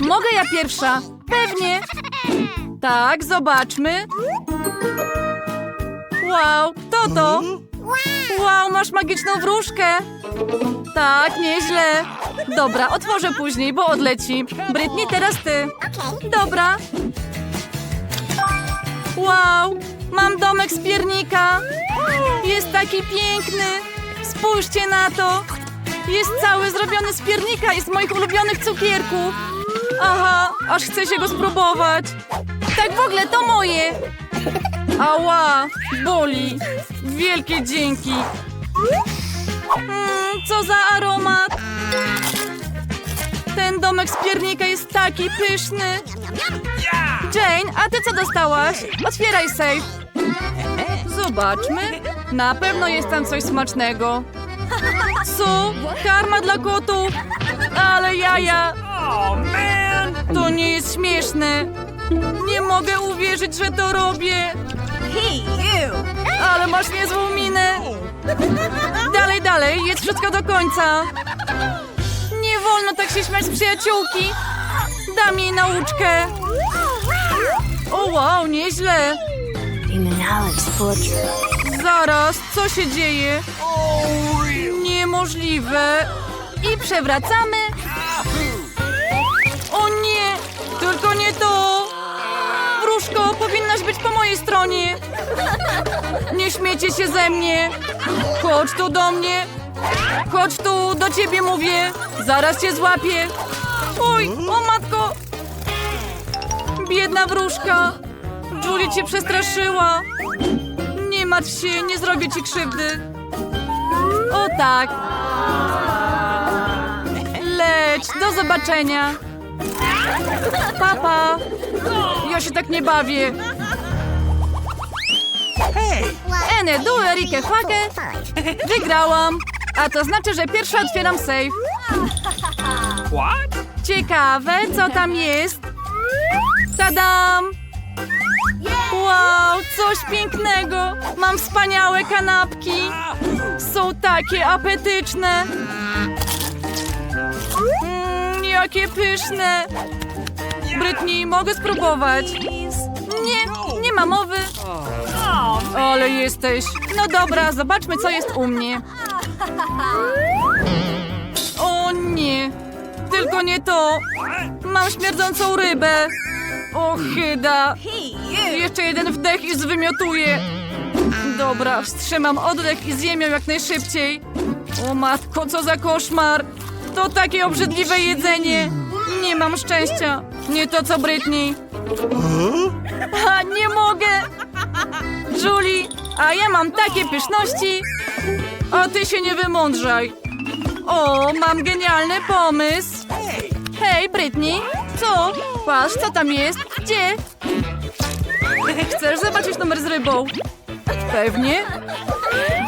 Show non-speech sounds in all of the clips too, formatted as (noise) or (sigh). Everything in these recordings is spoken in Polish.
Mogę ja pierwsza? Pewnie. Tak, zobaczmy. Wow, kto to? Wow, masz magiczną wróżkę. Tak, nieźle. Dobra, otworzę później, bo odleci. Britney, teraz ty. Dobra. Wow, mam domek z piernika. Jest taki piękny. Spójrzcie na to. Jest cały zrobiony z piernika i z moich ulubionych cukierków. Aha, aż chcę się go spróbować. Tak w ogóle to moje. Ała, boli. Wielkie dzięki. Mm, co za aromat. Ten domek z piernika jest taki pyszny. Jane, a ty co dostałaś? Otwieraj safe. Zobaczmy. Na pewno jest tam coś smacznego. Co? Karma dla kotów? Ale jaja. To nie jest śmieszne. Nie mogę uwierzyć, że to robię. Ale masz niezłą minę. Dalej, dalej, jest wszystko do końca. Nie wolno tak się śmiać z przyjaciółki. Dam jej nauczkę. O wow, nieźle. Zaraz, co się dzieje? Niemożliwe. I przewracamy. Nie to. Wróżko, powinnaś być po mojej stronie. Nie śmiecie się ze mnie. Chodź tu do mnie. Chodź tu, do ciebie mówię. Zaraz cię złapię. Oj, o matko. Biedna wróżka. Julie cię przestraszyła. Nie martw się, nie zrobię ci krzywdy. O tak. Leć, do zobaczenia. Papa. Ja się tak nie bawię. Ene, du, Erike, Fake. Wygrałam. A to znaczy, że pierwsza otwieram safe. Ciekawe, co tam jest. Tadam! Wow, coś pięknego! Mam wspaniałe kanapki! Są takie apetyczne! Jakie pyszne! Brytni, mogę spróbować? Nie, nie ma mowy. Ale jesteś. No dobra, zobaczmy, co jest u mnie. O nie, tylko nie to. Mam śmierdzącą rybę. O, chyda. Jeszcze jeden wdech i zwymiotuję. Dobra, wstrzymam oddech i zjem ją jak najszybciej. O matko, co za koszmar. To takie obrzydliwe jedzenie. Nie mam szczęścia. Nie to co Britney. A, nie mogę. Julie, a ja mam takie pyszności. A ty się nie wymądrzaj. O, mam genialny pomysł. Hej, Britney. Co? Patrz, co tam jest? Gdzie? Chcesz zobaczyć numer z rybą? Pewnie.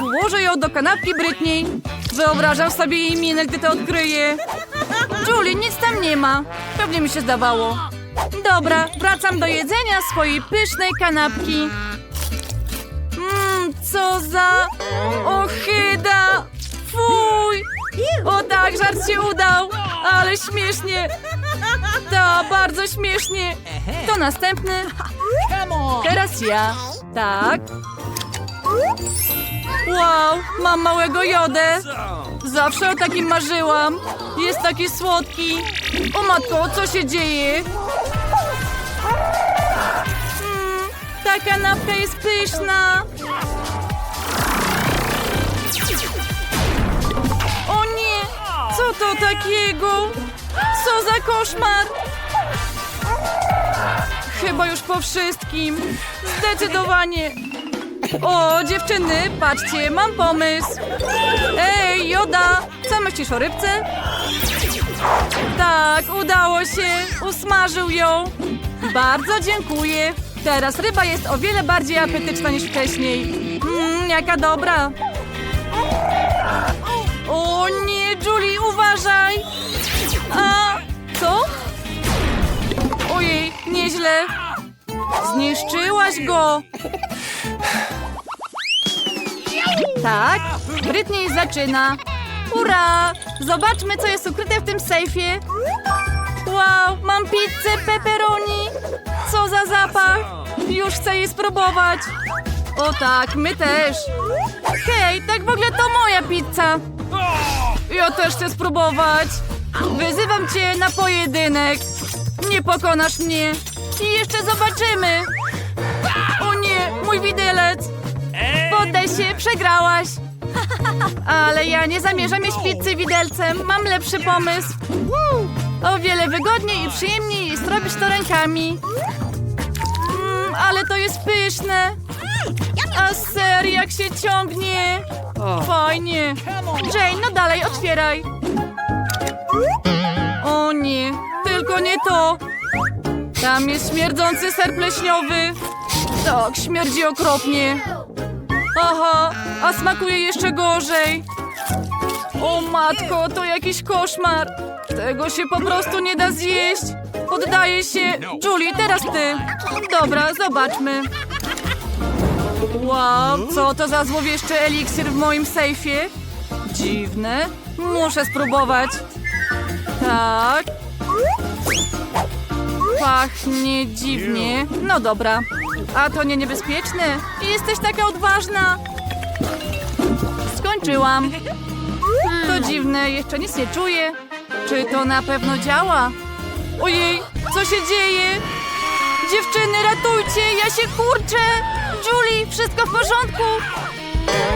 Włożę ją do kanapki Britney. Wyobrażam sobie jej minę, gdy to odkryję. Julie, nic tam nie ma. Pewnie mi się zdawało. Dobra, wracam do jedzenia swojej pysznej kanapki. Mmm, co za ohyda! Fuj! O tak, żart się udał! Ale śmiesznie! To bardzo śmiesznie! To następny. Teraz ja. Tak. Mam małego jodę. Zawsze o takim marzyłam. Jest taki słodki. O matko, co się dzieje? Mm, ta kanapka jest pyszna. O nie, co to takiego? Co za koszmar? Chyba już po wszystkim. Zdecydowanie. O, dziewczyny, patrzcie, mam pomysł. Ej, Joda, co myślisz o rybce? Tak, udało się. Usmażył ją. Bardzo dziękuję. Teraz ryba jest o wiele bardziej apetyczna niż wcześniej. Mmm, jaka dobra. O nie, Julie, uważaj. A, co? Ojej, nieźle. Zniszczyłaś go. Tak, Britney zaczyna. Ura! Zobaczmy, co jest ukryte w tym sejfie. Wow, mam pizzę pepperoni. Co za zapach. Już chcę jej spróbować. O tak, my też. Hej, tak w ogóle to moja pizza. Ja też chcę spróbować. Wyzywam cię na pojedynek. Nie pokonasz mnie. I jeszcze zobaczymy. Mój widelec. Poddaj się, przegrałaś. Ale ja nie zamierzam jeść pizzy widelcem. Mam lepszy pomysł. O wiele wygodniej i przyjemniej jest robić to rękami. Mm, ale to jest pyszne. A ser jak się ciągnie. Fajnie. Jane, no dalej, otwieraj. O nie, tylko nie to. Tam jest śmierdzący ser pleśniowy. Tak, śmierdzi okropnie. Aha, a smakuje jeszcze gorzej. O matko, to jakiś koszmar. Tego się po prostu nie da zjeść. Poddaję się. Julie, teraz ty. Dobra, zobaczmy. Wow, co to za złowieszczy eliksir w moim sejfie? Dziwne. Muszę spróbować. Tak. Pachnie dziwnie. No dobra. A to nie niebezpieczne? Jesteś taka odważna. Skończyłam. To dziwne, jeszcze nic nie czuję. Czy to na pewno działa? Ojej, co się dzieje? Dziewczyny, ratujcie, ja się kurczę! Julie, wszystko w porządku?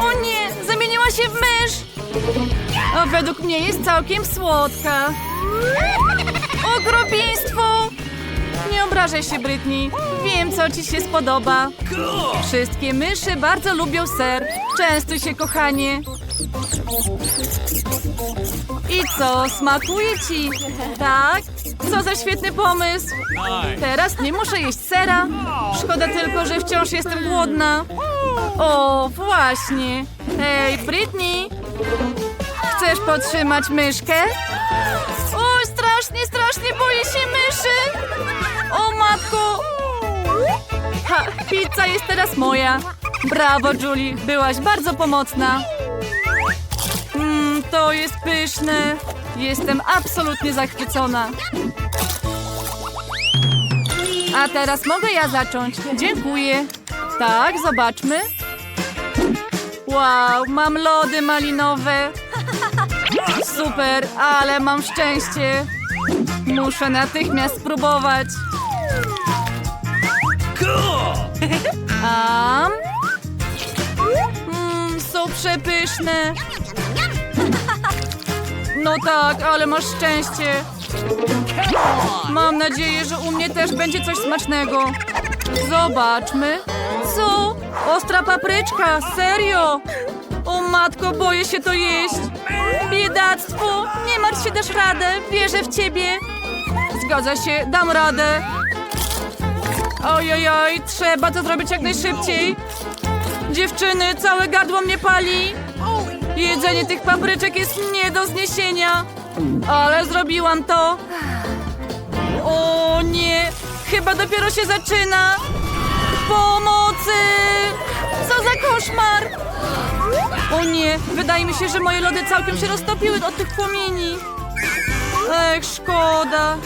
O nie, zamieniła się w mysz! A według mnie jest całkiem słodka. (laughs) Okropieństwo! Nie obrażaj się, Britney. Wiem, co ci się spodoba. Wszystkie myszy bardzo lubią ser. Częstuj się, kochanie. I co, smakuje ci? Tak? Co za świetny pomysł. Teraz nie muszę jeść sera. Szkoda tylko, że wciąż jestem głodna. O, właśnie. Hej, Britney. Chcesz podtrzymać myszkę? O, strasznie, strasznie boję się myszy. Ha, pizza jest teraz moja. Brawo, Julie. Byłaś bardzo pomocna. Mmm, to jest pyszne. Jestem absolutnie zachwycona. A teraz mogę ja zacząć. Dziękuję. Tak, zobaczmy. Wow, mam lody malinowe. Super, ale mam szczęście. Muszę natychmiast spróbować. Am? Mm, są przepyszne. No tak, ale masz szczęście. Mam nadzieję, że u mnie też będzie coś smacznego. Zobaczmy. Co? Ostra papryczka, serio? O matko, boję się to jeść. Biedactwo, nie martw się, dasz radę, wierzę w ciebie. Zgadza się, dam radę. Ojojoj, trzeba to zrobić jak najszybciej. Dziewczyny, całe gardło mnie pali. Jedzenie tych papryczek jest nie do zniesienia. Ale zrobiłam to. O nie, chyba dopiero się zaczyna. Pomocy! Co za koszmar! O nie, wydaje mi się, że moje lody całkiem się roztopiły od tych płomieni. Ech, szkoda.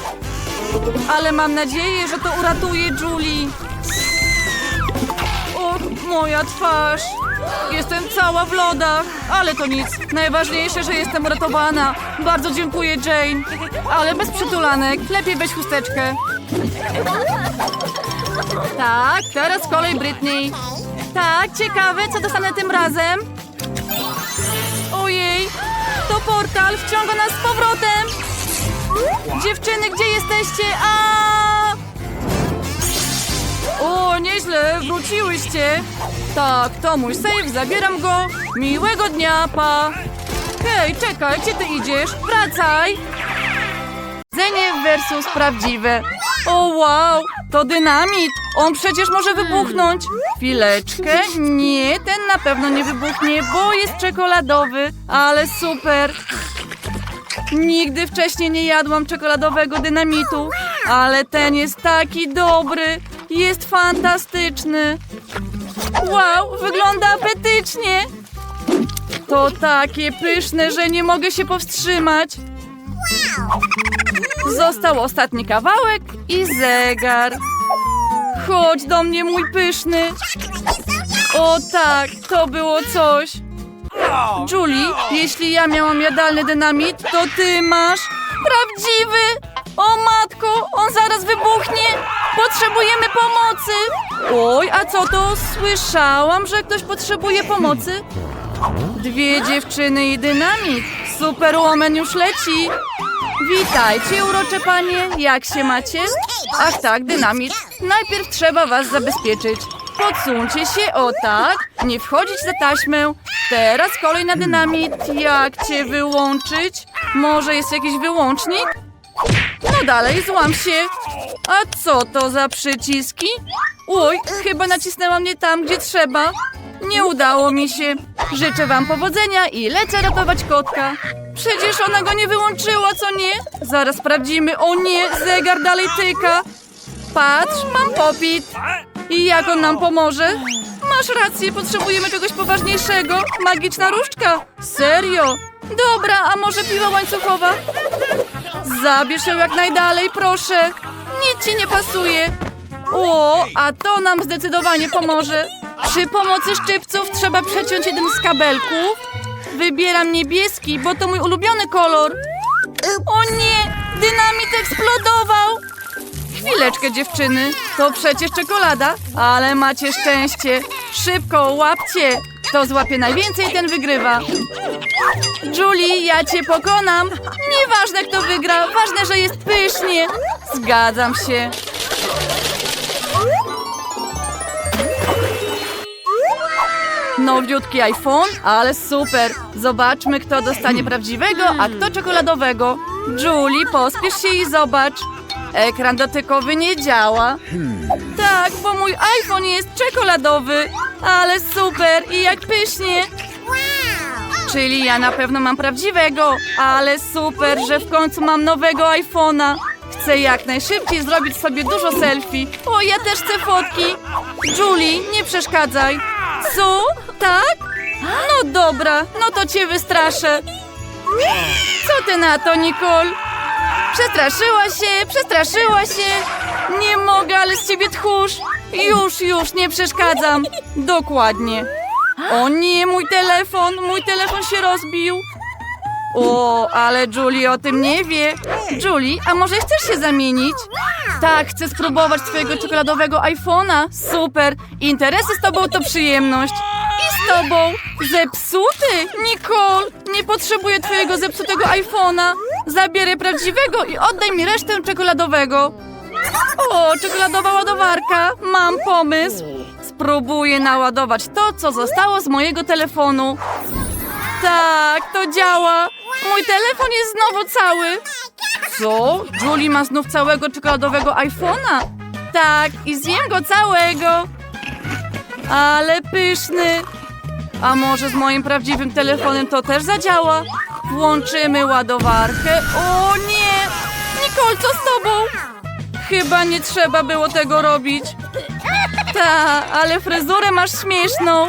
Ale mam nadzieję, że to uratuje Julie. Och, moja twarz. Jestem cała w lodach, ale to nic. Najważniejsze, że jestem uratowana. Bardzo dziękuję, Jane. Ale bez przytulanek. Lepiej weź chusteczkę. Tak, teraz kolej Britney. Tak, ciekawe, co dostanę tym razem. Ojej, to portal wciąga nas z powrotem. Dziewczyny, gdzie jesteście? A! O, nieźle, wróciłyście. Tak, to mój save, zabieram go. Miłego dnia, pa. Hej, czekaj, gdzie ty idziesz? Wracaj. Jedzenie versus prawdziwe. O wow, to dynamit. On przecież może wybuchnąć. Chwileczkę. Nie, ten na pewno nie wybuchnie, bo jest czekoladowy. Ale super. Nigdy wcześniej nie jadłam czekoladowego dynamitu, ale ten jest taki dobry. Jest fantastyczny. Wow, wygląda apetycznie. To takie pyszne, że nie mogę się powstrzymać. Został ostatni kawałek i zegar. Chodź do mnie, mój pyszny. O tak, to było coś. Julie, jeśli ja miałam jadalny dynamit, to ty masz prawdziwy. O matko, on zaraz wybuchnie. Potrzebujemy pomocy. Oj, a co to? Słyszałam, że ktoś potrzebuje pomocy. Dwie dziewczyny i dynamit. Superwoman już leci. Witajcie, urocze panie. Jak się macie? Ach tak, dynamit. Najpierw trzeba was zabezpieczyć. Podsuńcie się, o tak. Nie wchodzić za taśmę. Teraz kolej na dynamit. Jak cię wyłączyć? Może jest jakiś wyłącznik? No dalej, złam się. A co to za przyciski? Oj, chyba nacisnęłam nie tam, gdzie trzeba. Nie udało mi się. Życzę wam powodzenia i lecę ratować kotka. Przecież ona go nie wyłączyła, co nie? Zaraz sprawdzimy. O nie, zegar dalej tyka. Patrz, mam popit. I jak on nam pomoże? Masz rację, potrzebujemy czegoś poważniejszego. Magiczna różdżka. Serio? Dobra, a może piła łańcuchowa? Zabierz ją jak najdalej, proszę. Nic ci nie pasuje. O, a to nam zdecydowanie pomoże. Przy pomocy szczypców trzeba przeciąć jeden z kabelków. Wybieram niebieski, bo to mój ulubiony kolor. O nie, dynamit eksplodował. Chwileczkę, dziewczyny. To przecież czekolada, ale macie szczęście. Szybko, łapcie. Kto złapie najwięcej, ten wygrywa. Julie, ja cię pokonam. Nieważne, kto wygra, ważne, że jest pysznie. Zgadzam się. Nowiutki iPhone, ale super. Zobaczmy, kto dostanie prawdziwego, a kto czekoladowego. Julie, pospiesz się i zobacz. Ekran dotykowy nie działa. Tak, bo mój iPhone jest czekoladowy. Ale super i jak pysznie. Czyli ja na pewno mam prawdziwego, ale super, że w końcu mam nowego iPhone'a. Chcę jak najszybciej zrobić sobie dużo selfie. O, ja też chcę fotki. Julie, nie przeszkadzaj. Co? Tak? No dobra, no to cię wystraszę. Co ty na to, Nicole? Przestraszyła się, przestraszyła się. Nie mogę, ale z ciebie tchórz. Już, już, nie przeszkadzam. Dokładnie. O nie, mój telefon, mój telefon się rozbił. O, ale Julie o tym nie wie. Julie, a może chcesz się zamienić? Tak, chcę spróbować twojego czekoladowego iPhone'a. Super. Interesy z tobą to przyjemność. I z tobą. Zepsuty? Nicole, nie potrzebuję twojego zepsutego iPhone'a. Zabierę prawdziwego i oddaj mi resztę czekoladowego. O, czekoladowa ładowarka. Mam pomysł. Spróbuję naładować to, co zostało z mojego telefonu. Tak, to działa. Mój telefon jest znowu cały. Co? Julie ma znów całego czekoladowego iPhone'a? Tak, i zjem go całego. Ale pyszny. A może z moim prawdziwym telefonem to też zadziała? Włączymy ładowarkę. O nie! Nicole, co z tobą? Chyba nie trzeba było tego robić. Ta, ale fryzurę masz śmieszną.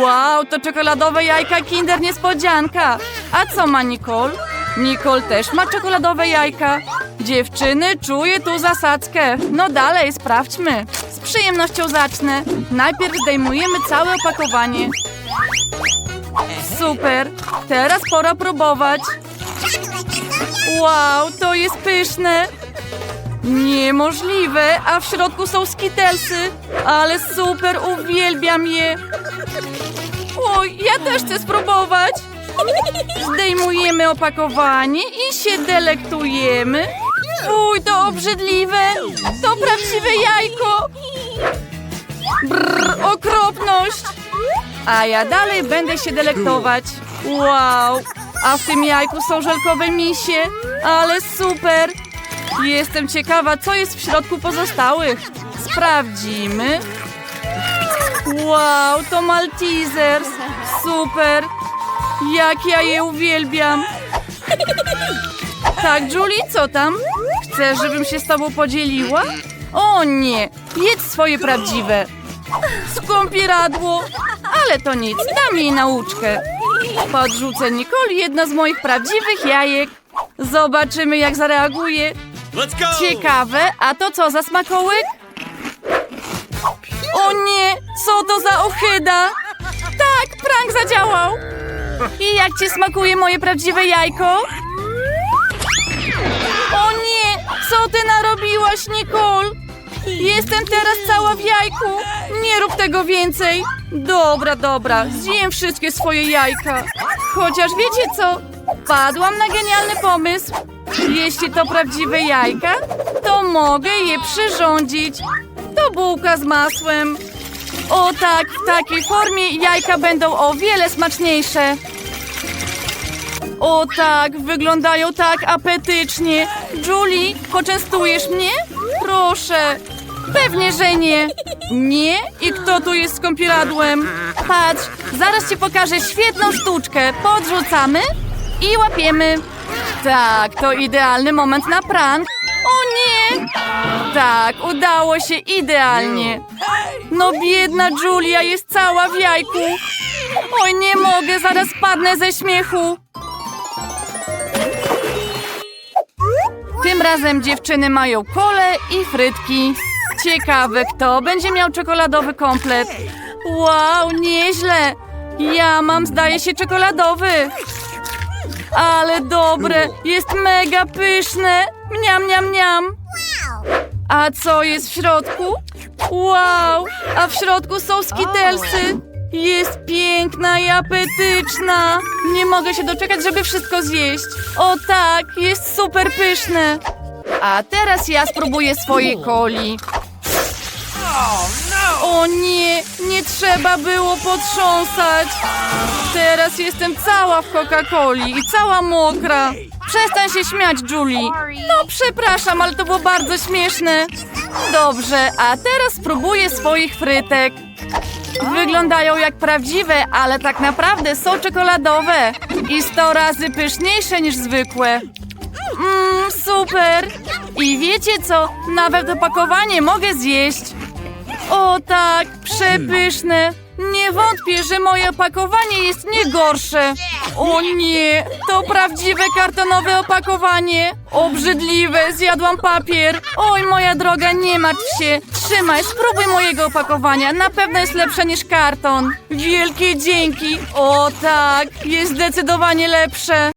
Wow, to czekoladowe jajka Kinder Niespodzianka. A co ma Nicole? Nicole też ma czekoladowe jajka. Dziewczyny, czuję tu zasadzkę. No dalej, sprawdźmy. Z przyjemnością zacznę. Najpierw zdejmujemy całe opakowanie. Super. Teraz pora próbować. Wow, to jest pyszne. Niemożliwe, a w środku są skitelsy. Ale super, uwielbiam je. Oj, ja też chcę spróbować. Zdejmujemy opakowanie i się delektujemy. Uj, to obrzydliwe. To prawdziwe jajko. Brrr, okropność. A ja dalej będę się delektować. Wow, a w tym jajku są żelkowe misie. Ale super. Jestem ciekawa, co jest w środku pozostałych. Sprawdzimy. Wow, to Maltesers. Super. Jak ja je uwielbiam. Tak, Julie, co tam? Chcesz, żebym się z tobą podzieliła? O nie, jedz swoje prawdziwe. Skąpieradło. Ale to nic, dam jej nauczkę. Podrzucę Nicole jedno z moich prawdziwych jajek. Zobaczymy, jak zareaguje. Ciekawe, a to co za smakołyk? O nie, co to za ochyda? Tak, prank zadziałał. I jak ci smakuje moje prawdziwe jajko? O nie, co ty narobiłaś, Nicole? Jestem teraz cała w jajku. Nie rób tego więcej. Dobra, dobra, zjem wszystkie swoje jajka. Chociaż wiecie co? Padłam na genialny pomysł. Jeśli to prawdziwe jajka, to mogę je przyrządzić. To bułka z masłem. O tak, w takiej formie jajka będą o wiele smaczniejsze. O tak, wyglądają tak apetycznie. Julie, poczęstujesz mnie? Proszę. Pewnie, że nie. Nie? I kto tu jest z kąpieladłem? Patrz, zaraz ci pokażę świetną sztuczkę. Podrzucamy i łapiemy. Tak, to idealny moment na prank. O nie! Tak, udało się idealnie. No biedna Julia jest cała w jajku. Oj, nie mogę, zaraz padnę ze śmiechu. Tym razem dziewczyny mają kole i frytki. Ciekawe, kto będzie miał czekoladowy komplet. Wow, nieźle. Ja mam, zdaje się, czekoladowy. Ale dobre, jest mega pyszne. Mniam, mniam, mniam. A co jest w środku? Wow, a w środku są skitelsy. Jest piękna i apetyczna. Nie mogę się doczekać, żeby wszystko zjeść. O tak, jest super pyszne. A teraz ja spróbuję swojej coli. O nie, nie trzeba było potrząsać. Teraz jestem cała w Coca-Coli i cała mokra. Przestań się śmiać, Julie. No, przepraszam, ale to było bardzo śmieszne. Dobrze, a teraz spróbuję swoich frytek. Wyglądają jak prawdziwe, ale tak naprawdę są czekoladowe i 100 razy pyszniejsze niż zwykłe. Mmm, super! I wiecie co? Nawet opakowanie mogę zjeść. O tak, przepyszne. Nie wątpię, że moje opakowanie jest nie gorsze. O nie, to prawdziwe kartonowe opakowanie. Obrzydliwe, zjadłam papier. Oj, moja droga, nie martw się. Trzymaj, spróbuj mojego opakowania. Na pewno jest lepsze niż karton. Wielkie dzięki. O tak, jest zdecydowanie lepsze.